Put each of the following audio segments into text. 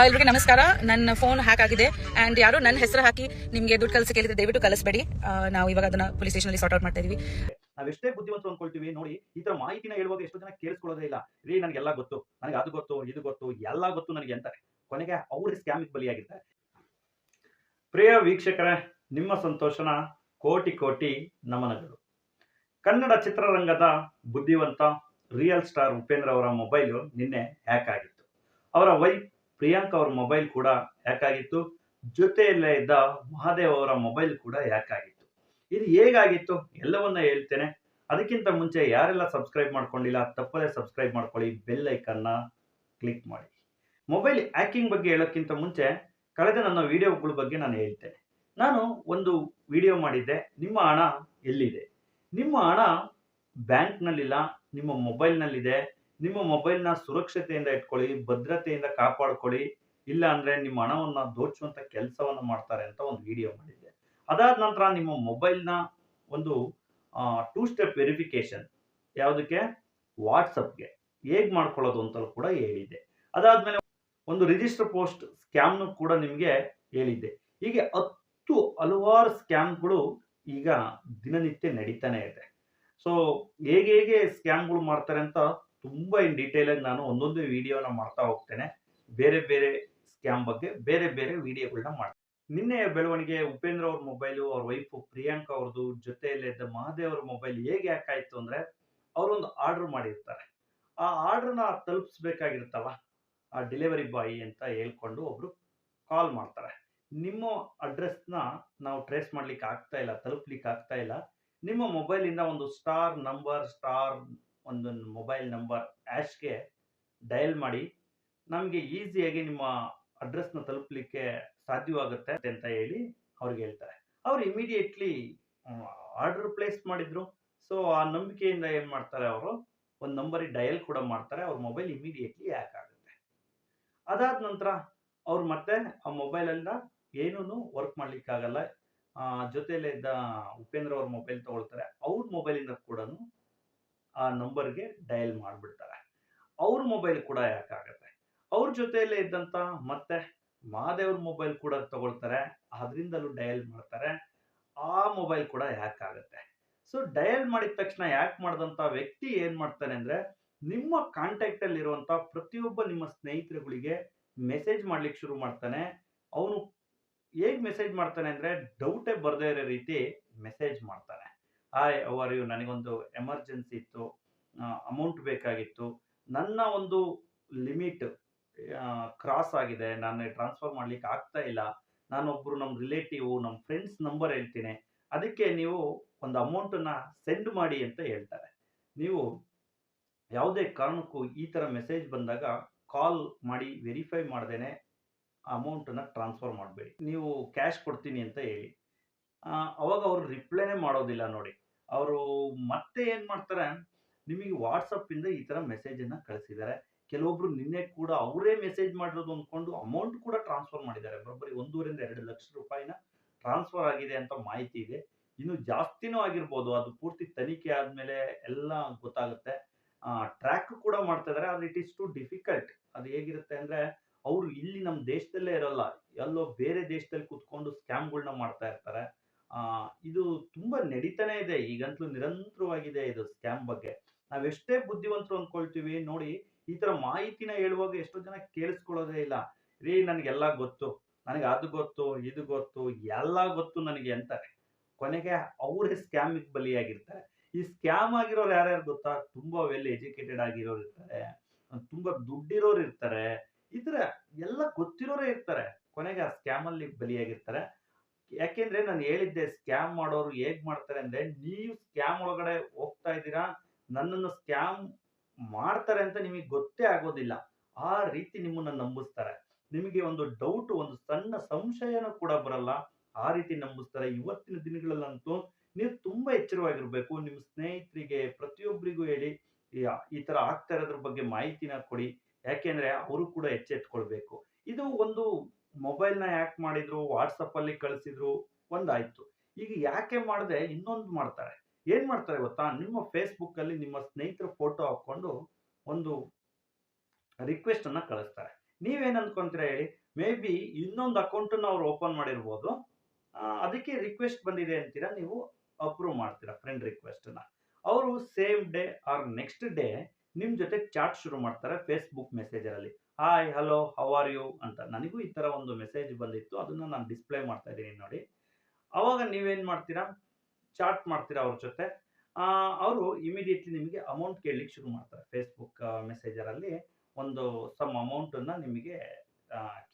ಎಲ್ರಿಗೂ ನಮಸ್ಕಾರ. ನನ್ನ ಫೋನ್ ಹ್ಯಾಕ್ ಆಗಿದೆ. ಅಂಡ್ ಯಾರು ನನ್ನ ಹೆಸರು ಹಾಕಿ ನಿಮಗೆ ದುಡ್ಡು ಕಲಸ ಕೇಳಿದ್ರೆ ದಯವಿಟ್ಟು ಕಳಿಸಬೇಡಿ. ನಾವು ಇವಾಗ ಅದನ್ನ ಪೊಲೀಸ್ ಸ್ಟೇಷನ್ ಸಾರ್ಟ್ ಔಟ್ ಮಾಡ್ತಾ ಇದೀವಿ. ನಾವೆಷ್ಟೇ ಬುದ್ಧಿವಂತರು ಅನ್ಕೊಳ್ತೀವಿ, ನೋಡಿ ಈ ತರ ಮಾಹಿತಿನ ಹೇಳುವಾಗ ಎಷ್ಟು ಜನ ಕೇಳಿಸ್ಕೊಳ್ಳೋದೇ ಇಲ್ಲ. ರೀ, ನನಗೆಲ್ಲ ಗೊತ್ತು. ನನಗೆ ಅದು ಗೊತ್ತು, ಇದು ಗೊತ್ತು, ಎಲ್ಲ ಗೊತ್ತು ನನಗೆ ಅಂತಾರೆ. ಕೊನೆಗೆ ಅವ್ರ ಸ್ಕ್ಯಾಮಿಗೆ ಬಲಿಯಾಗಿರ್ತಾರೆ. ಪ್ರಿಯ ವೀಕ್ಷಕರೇ, ನಿಮ್ಮ ಸಂತೋಷನ ಕೋಟಿ ಕೋಟಿ ನಮನಗಳು. ಕನ್ನಡ ಚಿತ್ರರಂಗದ ಬುದ್ಧಿವಂತ ರಿಯಲ್ ಸ್ಟಾರ್ ಉಪೇಂದ್ರ ಅವರ ಮೊಬೈಲು ನಿನ್ನೆ ಹ್ಯಾಕ್ ಆಗಿತ್ತು. ಅವರ ವೈಫ್ ಪ್ರಿಯಾಂಕ್ ಅವರ ಮೊಬೈಲ್ ಕೂಡ ಹ್ಯಾಕ್ ಆಗಿತ್ತು ಜೊತೆಯಲ್ಲೇ ಇದ್ದ ಮಹಾದೇವ್ ಅವರ ಮೊಬೈಲ್ ಕೂಡ ಹ್ಯಾಕ್ ಆಗಿತ್ತು ಇದು ಹೇಗಾಗಿತ್ತು? ಎಲ್ಲವನ್ನ ಹೇಳ್ತೇನೆ. ಅದಕ್ಕಿಂತ ಮುಂಚೆ ಯಾರೆಲ್ಲ ಸಬ್ಸ್ಕ್ರೈಬ್ ಮಾಡ್ಕೊಂಡಿಲ್ಲ, ತಪ್ಪದೇ ಸಬ್ಸ್ಕ್ರೈಬ್ ಮಾಡ್ಕೊಳ್ಳಿ. ಬೆಲ್ ಐಕನ್ನ ಕ್ಲಿಕ್ ಮಾಡಿ. ಮೊಬೈಲ್ ಹ್ಯಾಕಿಂಗ್ ಬಗ್ಗೆ ಹೇಳೋಕ್ಕಿಂತ ಮುಂಚೆ ಕಳೆದ ನನ್ನ ವಿಡಿಯೋಗಳ ಬಗ್ಗೆ ನಾನು ಹೇಳ್ತೇನೆ. ನಾನು ಒಂದು ವಿಡಿಯೋ ಮಾಡಿದ್ದೆ. ನಿಮ್ಮ ಹಣ ಎಲ್ಲಿದೆ? ನಿಮ್ಮ ಹಣ ಬ್ಯಾಂಕ್ನಲ್ಲಿಲ್ಲ, ನಿಮ್ಮ ಮೊಬೈಲ್ನಲ್ಲಿದೆ. ನಿಮ್ಮ ಮೊಬೈಲ್ನ ಸುರಕ್ಷತೆಯಿಂದ ಇಟ್ಕೊಳ್ಳಿ, ಭದ್ರತೆಯಿಂದ ಕಾಪಾಡ್ಕೊಳ್ಳಿ ಇಲ್ಲ ಅಂದ್ರೆ ನಿಮ್ಮ ಹಣವನ್ನ ದೋಚುವಂತ ಕೆಲಸವನ್ನ ಮಾಡ್ತಾರೆ ಅಂತ ಒಂದು ವಿಡಿಯೋ ಮಾಡಿದ್ದೆ. ಅದಾದ ನಂತರ ನಿಮ್ಮ ಮೊಬೈಲ್ನ ಒಂದು ಟೂ ಸ್ಟೆಪ್ ವೆರಿಫಿಕೇಶನ್ ಯಾವುದಕ್ಕೆ? ವಾಟ್ಸಪ್ಗೆ ಹೇಗೆ ಮಾಡ್ಕೊಳ್ಳೋದು ಅಂತಲೂ ಕೂಡ ಹೇಳಿದ್ದೆ. ಅದಾದ್ಮೇಲೆ ಒಂದು ರಿಜಿಸ್ಟರ್ ಪೋಸ್ಟ್ ಸ್ಕ್ಯಾಮ್ನು ಕೂಡ ನಿಮಗೆ ಹೇಳಿದ್ದೆ. ಹೀಗೆ ಹತ್ತು ಹಲವಾರು ಸ್ಕ್ಯಾಮ್ಗಳು ಈಗ ದಿನನಿತ್ಯ ನಡೀತಾನೆ ಇದೆ. ಸೊ ಹೇಗೆ ಹೇಗೆ ಸ್ಕ್ಯಾಮ್ಗಳು ಮಾಡ್ತಾರೆ ಅಂತ ತುಂಬಾ ಇನ್ ಡೀಟೇಲ್ ಆಗಿ ನಾನು ಒಂದೊಂದು ವಿಡಿಯೋನ ಮಾಡ್ತಾ ಹೋಗ್ತೇನೆ. ಬೇರೆ ಬೇರೆ ಸ್ಕ್ಯಾಮ್ ಬಗ್ಗೆ ಬೇರೆ ಬೇರೆ ವಿಡಿಯೋಗಳನ್ನ ಮಾಡ್ತೀನಿ. ನಿನ್ನೆ ಬೆಳವಣಿಗೆ ಉಪೇಂದ್ರ ಅವ್ರ ಮೊಬೈಲು ಅವ್ರ ವೈಫ್ ಪ್ರಿಯಾಂಕಾ ಅವ್ರದ್ದು ಜೊತೆಯಲ್ಲೇ ಇದ್ದ ಮಹಾದೇವ್ ಅವ್ರ ಮೊಬೈಲ್ ಹೇಗೆ ಯಾಕಾಯ್ತು ಅಂದ್ರೆ ಅವರೊಂದು ಆರ್ಡರ್ ಮಾಡಿರ್ತಾರೆ. ಆ ಆರ್ಡರ್ನ ತಲುಪಿಸ್ಬೇಕಾಗಿರುತ್ತಲ್ಲ, ಆ ಡೆಲಿವರಿ ಬಾಯ್ ಅಂತ ಹೇಳ್ಕೊಂಡು ಒಬ್ರು ಕಾಲ್ ಮಾಡ್ತಾರೆ. ನಿಮ್ಮ ಅಡ್ರೆಸ್ನ ನಾವು ಟ್ರೇಸ್ ಮಾಡ್ಲಿಕ್ಕೆ ಆಗ್ತಾ ಇಲ್ಲ, ತಲುಪ್ಲಿಕ್ಕೆ ಆಗ್ತಾ ಇಲ್ಲ. ನಿಮ್ಮ ಮೊಬೈಲಿಂದ ಒಂದು ಸ್ಟಾರ್ ನಂಬರ್ ಸ್ಟಾರ್ ಒಂದು ಮೊಬೈಲ್ ನಂಬರ್ ಆ್ಯಶ್ಗೆ ಡಯಲ್ ಮಾಡಿ, ನಮಗೆ ಈಸಿಯಾಗಿ ನಿಮ್ಮ ಅಡ್ರೆಸ್ನ ತಲುಪಲಿಕ್ಕೆ ಸಾಧ್ಯವಾಗುತ್ತೆ ಅಂತ ಹೇಳಿ ಅವ್ರಿಗೆ ಹೇಳ್ತಾರೆ. ಅವ್ರು ಇಮಿಡಿಯೇಟ್ಲಿ ಆರ್ಡರ್ ಪ್ಲೇಸ್ ಮಾಡಿದ್ರು. ಸೊ ಆ ನಂಬಿಕೆಯಿಂದ ಏನು ಮಾಡ್ತಾರೆ ಅವರು? ಒಂದು ನಂಬರಿಗೆ ಡಯಲ್ ಕೂಡ ಮಾಡ್ತಾರೆ. ಅವ್ರ ಮೊಬೈಲ್ ಇಮಿಡಿಯೇಟ್ಲಿ ಹ್ಯಾಕ್ ಆಗುತ್ತೆ. ಅದಾದ ನಂತರ ಅವ್ರು ಮತ್ತೆ ಆ ಮೊಬೈಲನ್ನ ಏನೂ ವರ್ಕ್ ಮಾಡಲಿಕ್ಕಾಗಲ್ಲ. ಜೊತೆಯಲ್ಲೇ ಇದ್ದ ಉಪೇಂದ್ರ ಅವ್ರ ಮೊಬೈಲ್ ತಗೊಳ್ತಾರೆ. ಅವ್ರ ಮೊಬೈಲಿಂದ ಕೂಡ ಆ ನಂಬರ್ಗೆ ಡಯಲ್ ಮಾಡಿಬಿಡ್ತಾರೆ. ಅವ್ರ ಮೊಬೈಲ್ ಕೂಡ ಹ್ಯಾಕ್ ಆಗುತ್ತೆ? ಅವ್ರ ಜೊತೆಯಲ್ಲೇ ಇದ್ದಂತ ಮತ್ತೆ ಮಾದೇವ್ರ ಮೊಬೈಲ್ ಕೂಡ ತಗೊಳ್ತಾರೆ. ಅದರಿಂದಲೂ ಡಯಲ್ ಮಾಡ್ತಾರೆ. ಆ ಮೊಬೈಲ್ ಕೂಡ ಹ್ಯಾಕ್ ಆಗುತ್ತೆ? ಸೊ ಡಯಲ್ ಮಾಡಿದ ತಕ್ಷಣ ಯಾಕೆ ಮಾಡಿದಂತ ವ್ಯಕ್ತಿ ಏನು ಮಾಡ್ತಾನೆ ಅಂದ್ರೆ, ನಿಮ್ಮ ಕಾಂಟ್ಯಾಕ್ಟ್ ಅಲ್ಲಿ ಇರುವಂತ ಪ್ರತಿಯೊಬ್ಬ ನಿಮ್ಮ ಸ್ನೇಹಿತರುಗಳಿಗೆ ಮೆಸೇಜ್ ಮಾಡ್ಲಿಕ್ಕೆ ಶುರು ಮಾಡ್ತಾನೆ. ಅವನು ಹೇಗೆ ಮೆಸೇಜ್ ಮಾಡ್ತಾನೆ ಅಂದ್ರೆ ಡೌಟೇ ಬರದೇ ಇರೋ ರೀತಿ ಮೆಸೇಜ್ ಮಾಡ್ತಾನೆ. ಹಾಯ್ ಅವರ್ ಯು ನನಗೊಂದು ಎಮರ್ಜೆನ್ಸಿ ಇತ್ತು. ಅಮೌಂಟ್ ಬೇಕಾಗಿತ್ತು. ನನ್ನ ಒಂದು ಲಿಮಿಟ್ ಕ್ರಾಸ್ ಆಗಿದೆ. ನಾನು ಟ್ರಾನ್ಸ್ಫರ್ ಮಾಡ್ಲಿಕ್ಕೆ ಆಗ್ತಾ ಇಲ್ಲ. ನಾನೊಬ್ಬರು ನಮ್ಮ ರಿಲೇಟಿವ್ ನಮ್ಮ ಫ್ರೆಂಡ್ಸ್ ನಂಬರ್ ಹೇಳ್ತೀನಿ. ಅದಕ್ಕೆ ನೀವು ಒಂದು ಅಮೌಂಟನ್ನು ಸೆಂಡ್ ಮಾಡಿ ಅಂತ ಹೇಳ್ತಾರೆ. ನೀವು ಯಾವುದೇ ಕಾರಣಕ್ಕೂ ಈ ಥರ ಮೆಸೇಜ್ ಬಂದಾಗ ಕಾಲ್ ಮಾಡಿ ವೆರಿಫೈ ಮಾಡ್ದೇನೆ ಅಮೌಂಟನ್ನು ಟ್ರಾನ್ಸ್ಫರ್ ಮಾಡಬೇಡಿ. ನೀವು ಕ್ಯಾಶ್ ಕೊಡ್ತೀನಿ ಅಂತ ಹೇಳಿ. ಅವಾಗ ಅವರು ರಿಪ್ಲೈನೇ ಮಾಡೋದಿಲ್ಲ ನೋಡಿ. ಅವರು ಮತ್ತೆ ಏನು ಮಾಡ್ತಾರೆ? ನಿಮಗೆ ವಾಟ್ಸಪ್ಪಿಂದ ಈ ಥರ ಮೆಸೇಜನ್ನು ಕಳಿಸಿದ್ದಾರೆ. ಕೆಲವೊಬ್ರು ನಿನ್ನೆ ಕೂಡ ಅವರೇ ಮೆಸೇಜ್ ಮಾಡಿರೋದು ಅಂದ್ಕೊಂಡು ಅಮೌಂಟ್ ಕೂಡ ಟ್ರಾನ್ಸ್ಫರ್ ಮಾಡಿದ್ದಾರೆ. ಬರೋಬ್ಬರಿ ಒಂದೂವರಿಂದ ಎರಡು ಲಕ್ಷ ರೂಪಾಯಿನ ಟ್ರಾನ್ಸ್ಫರ್ ಆಗಿದೆ ಅಂತ ಮಾಹಿತಿ ಇದೆ. ಇನ್ನು ಜಾಸ್ತಿನೂ ಆಗಿರ್ಬೋದು. ಅದು ಪೂರ್ತಿ ತನಿಖೆ ಆದಮೇಲೆ ಎಲ್ಲ ಗೊತ್ತಾಗುತ್ತೆ. ಟ್ರ್ಯಾಕ್ ಕೂಡ ಮಾಡ್ತಾ ಇದ್ದಾರೆ. ಆದರೆ ಇಟ್ ಈಸ್ ಟು ಡಿಫಿಕಲ್ಟ್ ಅದು ಹೇಗಿರುತ್ತೆ ಅಂದರೆ ಅವರು ಇಲ್ಲಿ ನಮ್ಮ ದೇಶದಲ್ಲೇ ಇರಲ್ಲ. ಎಲ್ಲೋ ಬೇರೆ ದೇಶದಲ್ಲಿ ಕುತ್ಕೊಂಡು ಸ್ಕ್ಯಾಮ್ಗಳನ್ನ ಮಾಡ್ತಾ ಇರ್ತಾರೆ. ಇದು ತುಂಬಾ ನಡೀತಾನೆ ಇದೆ ಈಗಂತಲೂ ನಿರಂತರವಾಗಿದೆ ಇದು ಸ್ಕ್ಯಾಮ್ ಬಗ್ಗೆ. ನಾವೆಷ್ಟೇ ಬುದ್ಧಿವಂತರು ಅಂದ್ಕೊಳ್ತೀವಿ, ನೋಡಿ ಈ ತರ ಮಾಹಿತಿನ ಹೇಳುವಾಗ ಎಷ್ಟೋ ಜನ ಕೇಳಿಸ್ಕೊಳ್ಳೋದೇ ಇಲ್ಲ. ರೀ, ನನಗೆಲ್ಲ ಗೊತ್ತು, ನನಗೆ ಅದು ಗೊತ್ತು, ಇದು ಗೊತ್ತು, ಎಲ್ಲ ಗೊತ್ತು ನನಗೆ ಅಂತಾರೆ. ಕೊನೆಗೆ ಅವರೇ ಸ್ಕ್ಯಾಮಿಗೆ ಬಲಿಯಾಗಿರ್ತಾರೆ. ಈ ಸ್ಕ್ಯಾಮ್ ಆಗಿರೋರು ಯಾರ್ಯಾರು ಗೊತ್ತಾ? ತುಂಬಾ ವೆಲ್ ಎಜುಕೇಟೆಡ್ ಆಗಿರೋರು ಇರ್ತಾರೆ, ತುಂಬಾ ದುಡ್ಡಿರೋರು ಇರ್ತಾರೆ, ಈ ಎಲ್ಲ ಗೊತ್ತಿರೋರೇ ಇರ್ತಾರೆ. ಕೊನೆಗೆ ಆ ಸ್ಕ್ಯಾಮ್ ಅಲ್ಲಿ ಬಲಿಯಾಗಿರ್ತಾರೆ. ಯಾಕೆಂದ್ರೆ ನಾನು ಹೇಳಿದ್ದೆ ಸ್ಕ್ಯಾಮ್ ಮಾಡೋರು ಹೇಗ್ ಮಾಡ್ತಾರೆ ಅಂದ್ರೆ, ನೀವು ಸ್ಕ್ಯಾಮ್ ಒಳಗಡೆ ಹೋಗ್ತಾ ಇದ್ದೀರಾ, ನನ್ನನ್ನು ಸ್ಕ್ಯಾಮ್ ಮಾಡ್ತಾರೆ ಅಂತ ನಿಮಗೆ ಗೊತ್ತೇ ಆಗೋದಿಲ್ಲ. ಆ ರೀತಿ ನಿಮ್ಮನ್ನ ನಂಬಿಸ್ತಾರೆ. ನಿಮಗೆ ಒಂದು ಡೌಟ್ ಒಂದು ಸಣ್ಣ ಸಂಶಯನೂ ಕೂಡ ಬರಲ್ಲ. ಆ ರೀತಿ ನಂಬಿಸ್ತಾರೆ. ಇವತ್ತಿನ ದಿನಗಳಲ್ಲಂತೂ ನೀವು ತುಂಬಾ ಎಚ್ಚರವಾಗಿರ್ಬೇಕು. ನಿಮ್ಮ ಸ್ನೇಹಿತರಿಗೆ, ಪ್ರತಿಯೊಬ್ಬರಿಗೂ ಹೇಳಿ ಈ- ತರ ಆಗ್ತಾ ಇರೋದ್ರ ಬಗ್ಗೆ ಮಾಹಿತಿನ ಕೊಡಿ. ಯಾಕೆಂದ್ರೆ ಅವರು ಕೂಡ ಎಚ್ಚೆತ್ಕೊಳ್ಬೇಕು. ಇದು ಒಂದು ಮೊಬೈಲ್ನ ಯಾಕೆ ಮಾಡಿದ್ರು ವಾಟ್ಸಪ್ಪಲ್ಲಿ ಕಳಿಸಿದ್ರು, ಒಂದಾಯಿತು. ಈಗ ಯಾಕೆ ಮಾಡಿದೆ? ಇನ್ನೊಂದು ಮಾಡ್ತಾರೆ. ಏನ್ ಮಾಡ್ತಾರೆ ಗೊತ್ತಾ? ನಿಮ್ಮ ಫೇಸ್ಬುಕ್ಕಲ್ಲಿ ನಿಮ್ಮ ಸ್ನೇಹಿತರ ಫೋಟೋ ಹಾಕೊಂಡು ಒಂದು ರಿಕ್ವೆಸ್ಟ್ ಅನ್ನ ಕಳಿಸ್ತಾರೆ. ನೀವೇನು ಅನ್ಕೊಂತೀರಾ ಹೇಳಿ? ಮೇ ಬಿ ಇನ್ನೊಂದು ಅಕೌಂಟನ್ನು ಅವ್ರು ಓಪನ್ ಮಾಡಿರ್ಬೋದು. ಅದಕ್ಕೆ ರಿಕ್ವೆಸ್ಟ್ ಬಂದಿದೆ ಅಂತೀರಾ? ನೀವು ಅಪ್ರೂವ್ ಮಾಡ್ತೀರಾ ಫ್ರೆಂಡ್ ರಿಕ್ವೆಸ್ಟನ್ನ ಅವರು same day or next day ನಿಮ್ಮ ಜೊತೆ ಚಾಟ್ ಶುರು ಮಾಡ್ತಾರೆ Facebook ಮೆಸೇಜರಲ್ಲಿ hi hello how are you ಅಂತ. ನನಗೂ ಈ ಥರ ಒಂದು ಮೆಸೇಜ್ ಬಂದಿತ್ತು. ಅದನ್ನು ನಾನು ಡಿಸ್ಪ್ಲೇ ಮಾಡ್ತಾ ಇದ್ದೀನಿ ನೋಡಿ. ಅವಾಗ ನೀವೇನು ಮಾಡ್ತೀರಾ? ಚಾಟ್ ಮಾಡ್ತೀರಾ ಅವ್ರ ಜೊತೆ? ಅವರು ಇಮಿಡಿಯೇಟ್ಲಿ ನಿಮಗೆ ಅಮೌಂಟ್ ಕೇಳಲಿಕ್ಕೆ ಶುರು ಮಾಡ್ತಾರೆ. ಫೇಸ್ಬುಕ್ ಮೆಸೇಜರಲ್ಲಿ ಒಂದು ಸಮ್ ಅಮೌಂಟನ್ನು ನಿಮಗೆ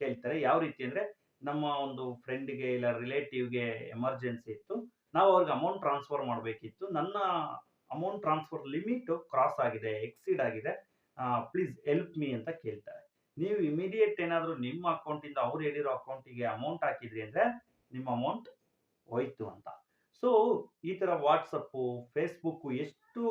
ಕೇಳ್ತಾರೆ. ಯಾವ ರೀತಿ ಅಂದರೆ ನಮ್ಮ ಒಂದು ಫ್ರೆಂಡಿಗೆ ಇಲ್ಲ ರಿಲೇಟಿವ್ಗೆ ಎಮರ್ಜೆನ್ಸಿ ಇತ್ತು. ನಾವು ಅವ್ರಿಗೆ ಅಮೌಂಟ್ ಟ್ರಾನ್ಸ್ಫರ್ ಮಾಡಬೇಕಿತ್ತು. ನನ್ನ ಅಮೌಂಟ್ ಟ್ರಾನ್ಸ್ಫರ್ ಲಿಮಿಟ್ ಕ್ರಾಸ್ ಆಗಿದೆ ಎಕ್ಸಿಡ್ ಆಗಿದೆ. ಪ್ಲೀಸ್ ಹೆಲ್ಪ್ ಮೀ ಅಂತ ಕೇಳ್ತಾರೆ. ನೀವು ಇಮಿಡಿಯೇಟ್ ಏನಾದರೂ ನಿಮ್ಮ ಅಕೌಂಟಿಂದ ಅವ್ರು ಹೇಳಿರೋ ಅಕೌಂಟಿಗೆ ಅಮೌಂಟ್ ಹಾಕಿದ್ರಿ ಅಂದರೆ ನಿಮ್ಮ ಅಮೌಂಟ್ ಹೋಯ್ತು ಅಂತ. ಸೊ ಈ ಥರ ವಾಟ್ಸಪ್ಪು ಫೇಸ್ಬುಕ್ಕು ಎಷ್ಟು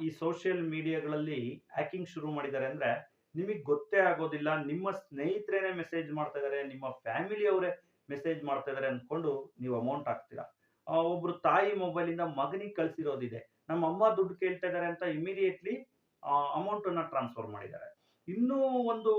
ಈ ಸೋಷಿಯಲ್ ಮೀಡಿಯಾಗಳಲ್ಲಿ ಹ್ಯಾಕಿಂಗ್ ಶುರು ಮಾಡಿದ್ದಾರೆ ಅಂದರೆ ನಿಮಗೆ ಗೊತ್ತೇ ಆಗೋದಿಲ್ಲ. ನಿಮ್ಮ ಸ್ನೇಹಿತರೇನೆ ಮೆಸೇಜ್ ಮಾಡ್ತಾ ಇದ್ದಾರೆ ನಿಮ್ಮ ಫ್ಯಾಮಿಲಿಯವರೇ ಮೆಸೇಜ್ ಮಾಡ್ತಾ ಇದ್ದಾರೆ ಅಂದ್ಕೊಂಡು ನೀವು ಅಮೌಂಟ್ ಹಾಕ್ತೀರಾ. ಆ, ಒಬ್ರು ತಾಯಿ ಮೊಬೈಲಿಂದ ಮಗನಿಗೆ ಕಳಿಸಿರೋದಿದೆ. ನಮ್ಮ ಅಮ್ಮ ದುಡ್ಡು ಕೇಳ್ತಾ ಇದ್ದಾರೆ ಅಂತ ಇಮಿಡಿಯೇಟ್ಲಿ ಅಮೌಂಟನ್ನು ಟ್ರಾನ್ಸ್ಫರ್ ಮಾಡಿದ್ದಾರೆ. ಇನ್ನೂ ಒಂದು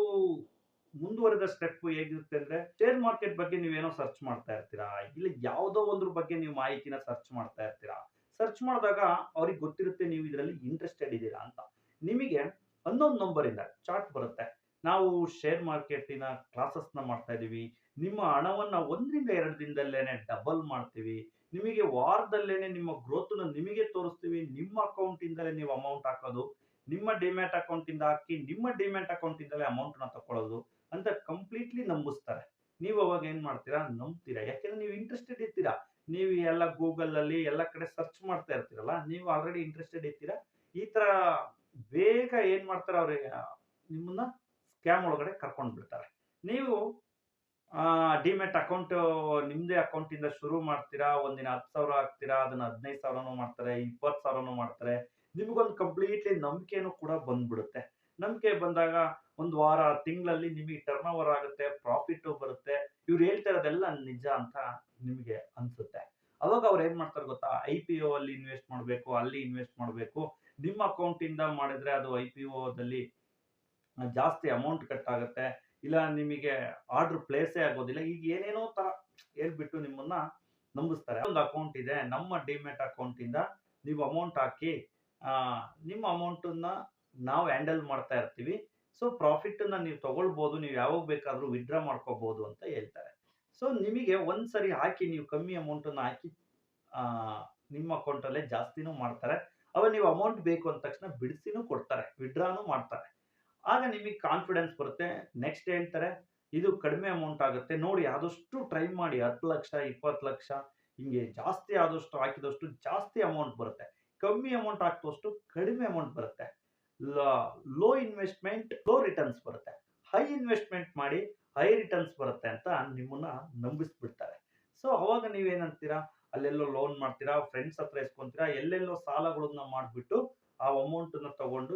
ಮುಂದುವರೆದ ಸ್ಟೆಪ್ ಹೇಗಿರುತ್ತೆ ಅಂದ್ರೆ ಶೇರ್ ಮಾರ್ಕೆಟ್ ಬಗ್ಗೆ ನೀವೇನೋ ಸರ್ಚ್ ಮಾಡ್ತಾ ಇರ್ತೀರಾ? ಇಲ್ಲ ಯಾವುದೋ ಒಂದ್ರ ಬಗ್ಗೆ ನೀವು ಮಾಹಿತಿನ ಸರ್ಚ್ ಮಾಡ್ತಾ ಇರ್ತೀರಾ? ಸರ್ಚ್ ಮಾಡಿದಾಗ ಅವ್ರಿಗೆ ಗೊತ್ತಿರುತ್ತೆ ನೀವು ಇದರಲ್ಲಿ ಇಂಟ್ರೆಸ್ಟೆಡ್ ಇದ್ದೀರಾ ಅಂತ. ನಿಮಗೆ ಹನ್ನೊಂದು ನಂಬರಿಂದ ಚಾರ್ಟ್ ಬರುತ್ತೆ. ನಾವು ಶೇರ್ ಮಾರ್ಕೆಟಿನ ಕ್ಲಾಸಸ್ನ ಮಾಡ್ತಾ ಇದ್ದೀವಿ. ನಿಮ್ಮ ಹಣವನ್ನ ಒಂದರಿಂದ ಎರಡು ದಿನದಲ್ಲೇನೆ ಡಬಲ್ ಮಾಡ್ತೀವಿ. ನಿಮಗೆ ವಾರದಲ್ಲೇನೆ ನಿಮ್ಮ ಗ್ರೋತ್ನ ನಿಮಗೆ ತೋರಿಸ್ತೀವಿ. ನಿಮ್ಮ ಅಕೌಂಟಿಂದಲೇ ನೀವು ಅಮೌಂಟ್ ಹಾಕೋದು. ನಿಮ್ಮ ಡಿಮ್ಯಾಟ್ ಅಕೌಂಟಿಂದ ಹಾಕಿ ನಿಮ್ಮ ಡಿಮ್ಯಾಟ್ ಅಕೌಂಟಿಂದಲೇ ಅಮೌಂಟ್ನ ತಗೊಳ್ಳೋದು ಅಂತ ಕಂಪ್ಲೀಟ್ಲಿ ನಂಬಿಸ್ತಾರೆ. ನೀವು ಅವಾಗ ಏನು ಮಾಡ್ತೀರಾ? ನಂಬ್ತೀರಾ. ಯಾಕೆಂದ್ರೆ ನೀವು ಇಂಟ್ರೆಸ್ಟೆಡ್ ಇರ್ತೀರಾ. ನೀವು ಎಲ್ಲ ಗೂಗಲ್ ಅಲ್ಲಿ ಎಲ್ಲ ಕಡೆ ಸರ್ಚ್ ಮಾಡ್ತಾ ಇರ್ತೀರಲ್ಲ, ನೀವು ಆಲ್ರೆಡಿ ಇಂಟ್ರೆಸ್ಟೆಡ್ ಇರ್ತೀರಾ. ಈ ತರ ಬೇಗ ಏನು ಮಾಡ್ತಾರೆ ಅವ್ರಿಗೆ ನಿಮ್ಮನ್ನ ಸ್ಕ್ಯಾಮ್ ಒಳಗಡೆ ಕರ್ಕೊಂಡು ಬಿಡ್ತಾರೆ. ನೀವು ಡಿಮೆಟ್ ಅಕೌಂಟ್ ನಿಮ್ಮದೇ ಅಕೌಂಟ್ ಇಂದ ಶುರು ಮಾಡ್ತೀರಾ? ಒಂದಿನ ಹತ್ತು ಸಾವಿರ ಹಾಕ್ತೀರಾ? ಅದನ್ನ ಹದಿನೈದು ಸಾವಿರನೂ ಮಾಡ್ತಾರೆ, ಇಪ್ಪತ್ತು ಸಾವಿರನೂ ಮಾಡ್ತಾರೆ. ನಿಮಗೊಂದು ಕಂಪ್ಲೀಟ್ಲಿ ನಂಬಿಕೆನೂ ಕೂಡ ಬಂದ್ಬಿಡುತ್ತೆ. ನಂಬಿಕೆ ಬಂದಾಗ ಒಂದು ವಾರ, ತಿಂಗಳಲ್ಲಿ ನಿಮಗೆ ಟರ್ನ್ ಓವರ್ ಆಗುತ್ತೆ ಪ್ರಾಫಿಟ್ ಬರುತ್ತೆ, ಇವ್ರು ಹೇಳ್ತಾ ಇರೋದೆಲ್ಲ ನಿಜ ಅಂತ ನಿಮಗೆ ಅನ್ಸುತ್ತೆ. ಅವಾಗ ಅವ್ರು ಏನ್ ಮಾಡ್ತಾರೆ ಗೊತ್ತಾ? ಐ ಪಿ ಒ ಅಲ್ಲಿ ಇನ್ವೆಸ್ಟ್ ಮಾಡಬೇಕು, ಅಲ್ಲಿ ಇನ್ವೆಸ್ಟ್ ಮಾಡಬೇಕು. ನಿಮ್ಮ ಅಕೌಂಟ್ ಇಂದ ಮಾಡಿದ್ರೆ ಅದು ಐ ಪಿ ದಲ್ಲಿ ಜಾಸ್ತಿ ಅಮೌಂಟ್ ಕಟ್ ಆಗುತ್ತೆ. ಇಲ್ಲ ನಿಮಗೆ ಆರ್ಡರ್ ಪ್ಲೇಸೇ ಆಗೋದಿಲ್ಲ. ಈಗ ಏನೇನೋ ತರ ಹೇಳ್ಬಿಟ್ಟು ನಿಮ್ಮನ್ನ ನಂಬಿಸ್ತಾರೆ. ಒಂದು ಅಕೌಂಟ್ ಇದೆ, ನಮ್ಮ ಡಿಮೆಟ್ ಅಕೌಂಟ್ ಇಂದ ನೀವು ಅಮೌಂಟ್ ಹಾಕಿ ನಿಮ್ಮ ಅಮೌಂಟನ್ನ ನಾವು ಹ್ಯಾಂಡಲ್ ಮಾಡ್ತಾ ಇರ್ತೀವಿ. ಸೊ ಪ್ರಾಫಿಟ್ ಅನ್ನ ನೀವು ತಗೊಳ್ಬೋದು, ನೀವು ಯಾವಾಗ ಬೇಕಾದರೂ ವಿಡ್ರಾ ಮಾಡ್ಕೋಬೋದು ಅಂತ ಹೇಳ್ತಾರೆ. ಸೊ, ನಿಮಗೆ ಒಂದ್ಸರಿ ಹಾಕಿ, ನೀವು ಕಮ್ಮಿ ಅಮೌಂಟನ್ನು ಹಾಕಿ ನಿಮ್ಮ ಅಕೌಂಟಲ್ಲೇ ಜಾಸ್ತಿನೂ ಮಾಡ್ತಾರೆ. ಅವಾಗ ನೀವು ಅಮೌಂಟ್ ಬೇಕು ಅಂದ ತಕ್ಷಣ ಬಿಡಿಸಿನೂ ಕೊಡ್ತಾರೆ ವಿಡ್ರಾನು ಮಾಡ್ತಾರೆ. ಆಗ ನಿಮಗೆ ಕಾನ್ಫಿಡೆನ್ಸ್ ಬರುತ್ತೆ. ನೆಕ್ಸ್ಟ್ ಹೇಳ್ತಾರೆ, ಇದು ಕಡಿಮೆ ಅಮೌಂಟ್ ಆಗುತ್ತೆ. ನೋಡಿ, ಆದಷ್ಟು ಟ್ರೈ ಮಾಡಿ, ಹತ್ತು ಲಕ್ಷ, ಇಪ್ಪತ್ತು ಲಕ್ಷ, ಹಿಂಗೆ ಜಾಸ್ತಿ ಆದಷ್ಟು, ಹಾಕಿದಷ್ಟು ಜಾಸ್ತಿ ಅಮೌಂಟ್ ಬರುತ್ತೆ. ಕಮ್ಮಿ ಅಮೌಂಟ್ ಹಾಕುವಷ್ಟು ಕಡಿಮೆ ಅಮೌಂಟ್ ಬರುತ್ತೆ. ಲೋ ಇನ್ವೆಸ್ಟ್ಮೆಂಟ್ ಲೋ ರಿಟರ್ನ್ಸ್ ಬರುತ್ತೆ. ಹೈ ಇನ್ವೆಸ್ಟ್ಮೆಂಟ್ ಮಾಡಿ ಹೈ ರಿಟರ್ನ್ಸ್ ಬರುತ್ತೆ ಅಂತ ನಿಮ್ಮನ್ನ ನಂಬಿಸ್ಬಿಡ್ತಾರೆ. ಸೊ ಅವಾಗ ನೀವೇನಂತೀರಾ? ಅಲ್ಲೆಲ್ಲೋ ಲೋನ್ ಮಾಡ್ತೀರಾ ಫ್ರೆಂಡ್ಸ್ ಹತ್ರ ಇಸ್ಕೊಂತೀರಾ, ಎಲ್ಲೆಲ್ಲೋ ಸಾಲಗಳನ್ನ ಮಾಡಿಬಿಟ್ಟು ಆ ಅಮೌಂಟನ್ನ ತಗೊಂಡು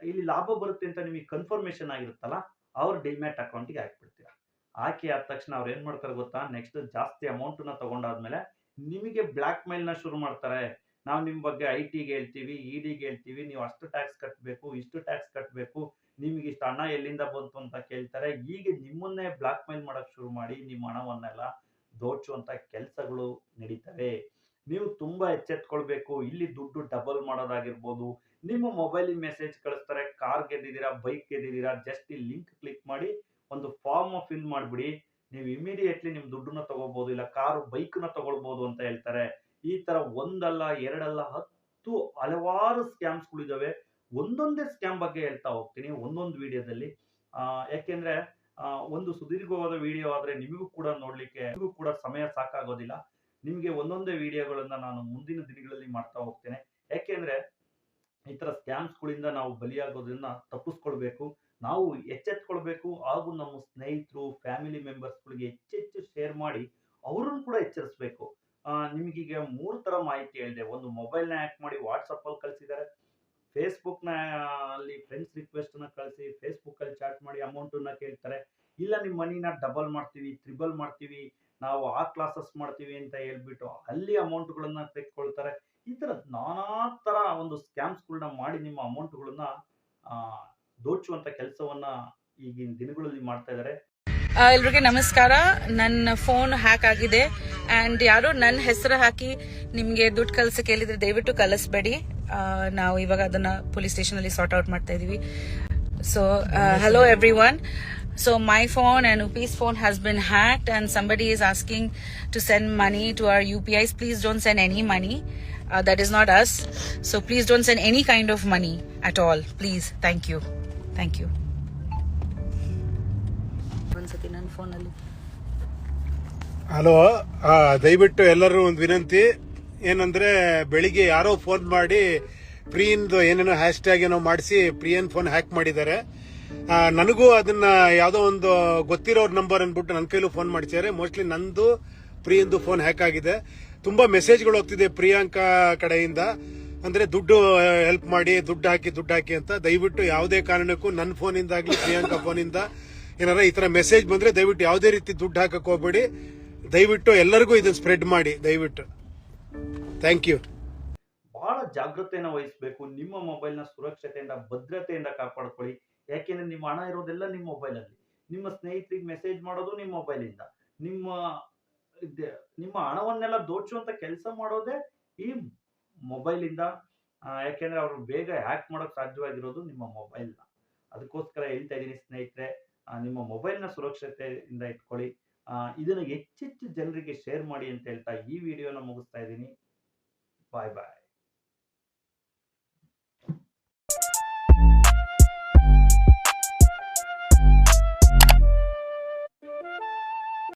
ಇಲ್ಲಿ ಲಾಭ ಬರುತ್ತೆ ಅಂತ ನಿಮಗೆ ಕನ್ಫರ್ಮೇಶನ್ ಆಗಿರುತ್ತಲ್ಲ, ಅವ್ರ ಡಿಮ್ಯಾಟ್ ಅಕೌಂಟಿಗೆ ಹಾಕ್ಬಿಡ್ತೀರಾ. ಹಾಕಿ ಆದ ತಕ್ಷಣ ಅವ್ರು ಏನ್ ಮಾಡ್ತಾರೆ ಗೊತ್ತಾ? ನೆಕ್ಸ್ಟ್ ಜಾಸ್ತಿ ಅಮೌಂಟನ್ನ ತಗೊಂಡಾದ್ಮೇಲೆ ನಿಮಗೆ ಬ್ಲ್ಯಾಕ್ನ ಶುರು ಮಾಡ್ತಾರೆ. ನಾವು ನಿಮ್ಮ ಬಗ್ಗೆ ಐ ಟಿಗೆ ಹೇಳ್ತೀವಿ ಇ ಡಿಗೆ ಹೇಳ್ತೀವಿ, ನೀವು ಅಷ್ಟು ಟ್ಯಾಕ್ಸ್ ಕಟ್ಟಬೇಕು ಇಷ್ಟು ಟ್ಯಾಕ್ಸ್ ಕಟ್ಟಬೇಕು ನಿಮಗೆ ಇಷ್ಟು ಹಣ ಎಲ್ಲಿಂದ ಬಂತು ಅಂತ ಕೇಳ್ತಾರೆ. ಈಗ ನಿಮ್ಮನ್ನೇ ಬ್ಲಾಕ್ ಮೇಲ್ ಮಾಡಕ್ ಶುರು ಮಾಡಿ ನಿಮ್ಮ ಹಣವನ್ನೆಲ್ಲ ದೋಚುವಂತ ಕೆಲಸಗಳು ನಡೀತವೆ. ನೀವು ತುಂಬಾ ಎಚ್ಚೆತ್ಕೊಳ್ಬೇಕು. ಇಲ್ಲಿ ದುಡ್ಡು ಡಬಲ್ ಮಾಡೋದಾಗಿರ್ಬೋದು. ನಿಮ್ಮ ಮೊಬೈಲ್ ಮೆಸೇಜ್ ಕಳಿಸ್ತಾರೆ ಕಾರ್ ಗೆದ್ದಿದ್ದೀರಾ ಬೈಕ್ ಗೆದ್ದಿದ್ದೀರಾ ಜಸ್ಟ್ ಈ ಲಿಂಕ್ ಕ್ಲಿಕ್ ಮಾಡಿ ಒಂದು ಫಾರ್ಮ್ ಫಿಲ್ ಮಾಡಿಬಿಡಿ. ನೀವು ಇಮಿಡಿಯೇಟ್ಲಿ ನಿಮ್ಮ ದುಡ್ಡನ್ನ ತಗೋಬಹುದು ಇಲ್ಲ ಕಾರು ಬೈಕ್ನ ತಗೊಳ್ಬಹುದು ಅಂತ ಹೇಳ್ತಾರೆ. ಈ ತರ ಒಂದಲ್ಲ, ಎರಡಲ್ಲ, ಹತ್ತು ಹಲವಾರು ಸ್ಕ್ಯಾಮ್ಸ್ಗಳಿದಾವೆ ಒಂದೊಂದೇ ಸ್ಕ್ಯಾಮ್ ಬಗ್ಗೆ ಹೇಳ್ತಾ ಹೋಗ್ತೀನಿ, ಒಂದೊಂದು ವಿಡಿಯೋದಲ್ಲಿ. ಯಾಕೆಂದ್ರೆ ಒಂದು ಸುದೀರ್ಘವಾದ ವಿಡಿಯೋ ಆದ್ರೆ ನಿಮಗೂ ಕೂಡ ನೋಡ್ಲಿಕ್ಕೆ, ನಿಮಗೂ ಕೂಡ ಸಮಯ ಸಾಕಾಗೋದಿಲ್ಲ. ನಿಮಗೆ ಒಂದೊಂದೇ ವಿಡಿಯೋಗಳನ್ನ ನಾನು ಮುಂದಿನ ದಿನಗಳಲ್ಲಿ ಮಾಡ್ತಾ ಹೋಗ್ತೇನೆ. ಯಾಕೆಂದ್ರೆ, ಈ ತರ ಸ್ಕ್ಯಾಮ್ಸ್ಗಳಿಂದ ನಾವು ಬಲಿಯಾಗೋದನ್ನ ತಪ್ಪಿಸ್ಕೊಳ್ಬೇಕು. ನಾವು ಎಚ್ಚೆತ್ಕೊಳ್ಬೇಕು ಹಾಗೂ ನಮ್ಮ ಸ್ನೇಹಿತರು ಫ್ಯಾಮಿಲಿ ಮೆಂಬರ್ಸ್ಗಳಿಗೆ ಹೆಚ್ಚೆಚ್ಚು ಶೇರ್ ಮಾಡಿ, ಅವ್ರನ್ನ ಕೂಡ ಎಚ್ಚರಿಸ್ಬೇಕು. ನಿಮಗೀಗ ಮೂರು ಥರ ಮಾಹಿತಿ ಹೇಳಿದೆ. ಒಂದು ಮೊಬೈಲ್ನ ಹ್ಯಾಕ್ ಮಾಡಿ ವಾಟ್ಸಪ್ಪಲ್ಲಿ ಕಳಿಸಿದ್ದಾರೆ ಫೇಸ್ಬುಕ್ನ ಅಲ್ಲಿ ಫ್ರೆಂಡ್ಸ್ ರಿಕ್ವೆಸ್ಟನ್ನು ಕಳಿಸಿ ಫೇಸ್ಬುಕ್ಕಲ್ಲಿ ಚಾಟ್ ಮಾಡಿ ಅಮೌಂಟನ್ನು ಕೇಳ್ತಾರೆ. ಇಲ್ಲ ನಿಮ್ಮ ಮನಿನ ಡಬಲ್ ಮಾಡ್ತೀವಿ ತ್ರಿಬಲ್ ಮಾಡ್ತೀವಿ, ನಾವು ಆ ಕ್ಲಾಸಸ್ ಮಾಡ್ತೀವಿ ಅಂತ ಹೇಳ್ಬಿಟ್ಟು ಅಲ್ಲಿ ಅಮೌಂಟ್ಗಳನ್ನು ತೆಗೆದುಕೊಳ್ತಾರೆ ಈ ತರ ನಾನಾ ಥರ ಒಂದು ಸ್ಕ್ಯಾಮ್ಸ್ಗಳನ್ನ ಮಾಡಿ ನಿಮ್ಮ ಅಮೌಂಟ್ಗಳನ್ನ ದೋಚುವಂತ ಕೆಲಸವನ್ನು ಈಗಿನ ದಿನಗಳಲ್ಲಿ ಮಾಡ್ತಾ ಇದ್ದಾರೆ ಎಲ್ರಿಗೂ ನಮಸ್ಕಾರ. ನನ್ನ ಫೋನ್ ಹ್ಯಾಕ್ ಆಗಿದೆ. ಅಂಡ್ ಯಾರು ನನ್ನ ಹೆಸರು ಹಾಕಿ ನಿಮ್ಗೆ ದುಡ್ಡು ಕಳ್ಸಿ ಕೇಳಿದ್ರೆ ದಯವಿಟ್ಟು ಕಲಿಸ್ಬೇಡಿ ನಾವು ಇವಾಗ ಅದನ್ನ ಪೊಲೀಸ್ ಸ್ಟೇಷನ್ ಅಲ್ಲಿ ಸಾರ್ಟ್ ಔಟ್ ಮಾಡ್ತಾ ಇದೀವಿ. So hello everyone so my phone and hubby's phone has been hacked and somebody is asking to send money to our U P Is please don't send any money that is not us so please don't send any kind of money at all please thank you thank you ಫೋನಲ್ಲಿ. Hello ದಯವಿಟ್ಟು ಎಲ್ಲರೂ ಒಂದು ವಿನಂತಿ. ಏನಂದ್ರೆ, ಬೆಳಿಗ್ಗೆ ಯಾರೋ phone ಮಾಡಿ, ಪ್ರಿಯಿಂದ ಏನೇನೋ ಹ್ಯಾಶ್ ಟ್ಯಾಗ್ ಏನೋ ಮಾಡಿಸಿ, ಪ್ರಿಯನ್ ಫೋನ್ ಹ್ಯಾಕ್ ಮಾಡಿದ್ದಾರೆ. ನನಗೂ ಅದನ್ನ ಯಾವುದೋ ಒಂದು ಗೊತ್ತಿರೋರ್ ನಂಬರ್ ಅಂದ್ಬಿಟ್ಟು ನನ್ನ ಕೈಲೂ ಫೋನ್ ಮಾಡಿಸಿದ್ದಾರೆ. ಮೋಸ್ಟ್ಲಿ ನಂದು, ಪ್ರಿಯಂದು ಫೋನ್ ಹ್ಯಾಕ್ ಆಗಿದೆ. ತುಂಬಾ ಮೆಸೇಜ್ಗಳು ಹೋಗ್ತಿದೆ ಪ್ರಿಯಾಂಕಾ ಕಡೆಯಿಂದ. ಅಂದ್ರೆ ದುಡ್ಡು ಹೆಲ್ಪ್ ಮಾಡಿ, ದುಡ್ಡು ಹಾಕಿ ದುಡ್ಡು ಹಾಕಿ ಅಂತ. ದಯವಿಟ್ಟು ಯಾವುದೇ ಕಾರಣಕ್ಕೂ ನನ್ನ ಫೋನಿಂದ ಆಗ್ಲಿ ಪ್ರಿಯಾಂಕಾ ಫೋನಿಂದ ಏನಾರ ಈ ತರ ಮೆಸೇಜ್ ಬಂದ್ರೆ ದಯವಿಟ್ಟು ಯಾವುದೇ ರೀತಿ ದುಡ್ಡು ಹಾಕಕ್ ಹೋಗ್ಬೇಡಿ. ದಯವಿಟ್ಟು ಎಲ್ಲರಿಗೂ ಇದನ್ನ ಸ್ಪ್ರೆಡ್ ಮಾಡಿ, ದಯವಿಟ್ಟು. ಥ್ಯಾಂಕ್ ಯು ಬಹಳ ಜಾಗೃತೆಯನ್ನು ವಹಿಸಬೇಕು. ನಿಮ್ಮ ಮೊಬೈಲ್ನ ಸುರಕ್ಷತೆಯಿಂದ, ಭದ್ರತೆಯಿಂದ ಕಾಪಾಡ್ಕೊಳ್ಳಿ. ಯಾಕೆಂದ್ರೆ ನಿಮ್ಮ ಹಣ ಇರೋದೆಲ್ಲ ನಿಮ್ಮ ಮೊಬೈಲಲ್ಲಿ ನಿಮ್ಮ ಸ್ನೇಹಿತರಿಗೆ ಮೆಸೇಜ್ ಮಾಡೋದು ನಿಮ್ಮ ಮೊಬೈಲಿಂದ ನಿಮ್ಮ ಇದ್- ನಿಮ್ಮ ಹಣವನ್ನೆಲ್ಲ ದೋಚುವಂತ ಕೆಲಸ ಮಾಡೋದೇ ಈ ಮೊಬೈಲಿಂದ ಇಂದ. ಯಾಕೆಂದ್ರೆ ಅವರು ಬೇಗ ಹ್ಯಾಕ್ ಮಾಡೋಕೆ ಸಾಧ್ಯವಾಗಿರೋದು ನಿಮ್ಮ ಮೊಬೈಲ್ನ ಅದಕ್ಕೋಸ್ಕರ ಹೇಳ್ತಾ ಇದ್ದೀನಿ ಸ್ನೇಹಿತರೆ ನಿಮ್ಮ ಮೊಬೈಲ್ನ ಸುರಕ್ಷತೆಯಿಂದ ಇಟ್ಕೊಳ್ಳಿ. ಇದನ್ನ ಹೆಚ್ಚೆಚ್ಚು ಜನರಿಗೆ ಶೇರ್ ಮಾಡಿ ಅಂತ ಹೇಳ್ತಾ ಈ ವಿಡಿಯೋನ ಮುಗಿಸ್ತಾ ಇದ್ದೀನಿ. ಬಾಯ್ ಬಾಯ್